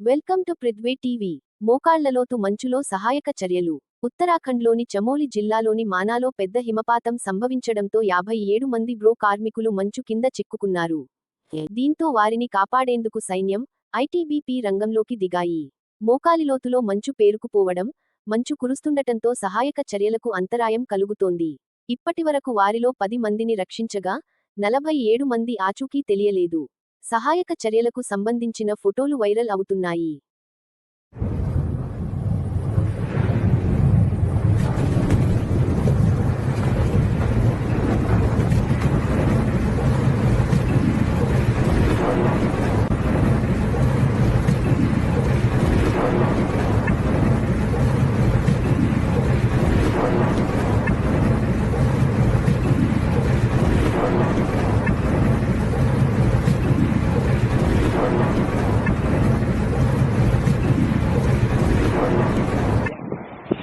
Welcome to Prithvi TV. మోకాళ్ళలోతు మంచులో సహాయక చర్యలు. ఉత్తరాఖండ్లోని చమోలి జిల్లాలోని మానాలో పెద్ద హిమపాతం సంభవించడంతో యాభై ఏడు మంది బ్రో కార్మికులు మంచు కింద చిక్కుకున్నారు. దీంతో వారిని కాపాడేందుకు సైన్యం ఐటీబీపీ రంగంలోకి దిగాయి. మోకాలిలోతులో మంచు పేరుకుపోవడం మంచు కురుస్తుండటంతో సహాయక చర్యలకు అంతరాయం కలుగుతోంది. ఇప్పటివరకు వారిలో పది మందిని రక్షించగా నలభై ఏడు మంది ఆచూకీ తెలియలేదు. సహాయక చర్యలకు సంబంధించిన ఫోటోలు వైరల్ అవుతున్నాయి.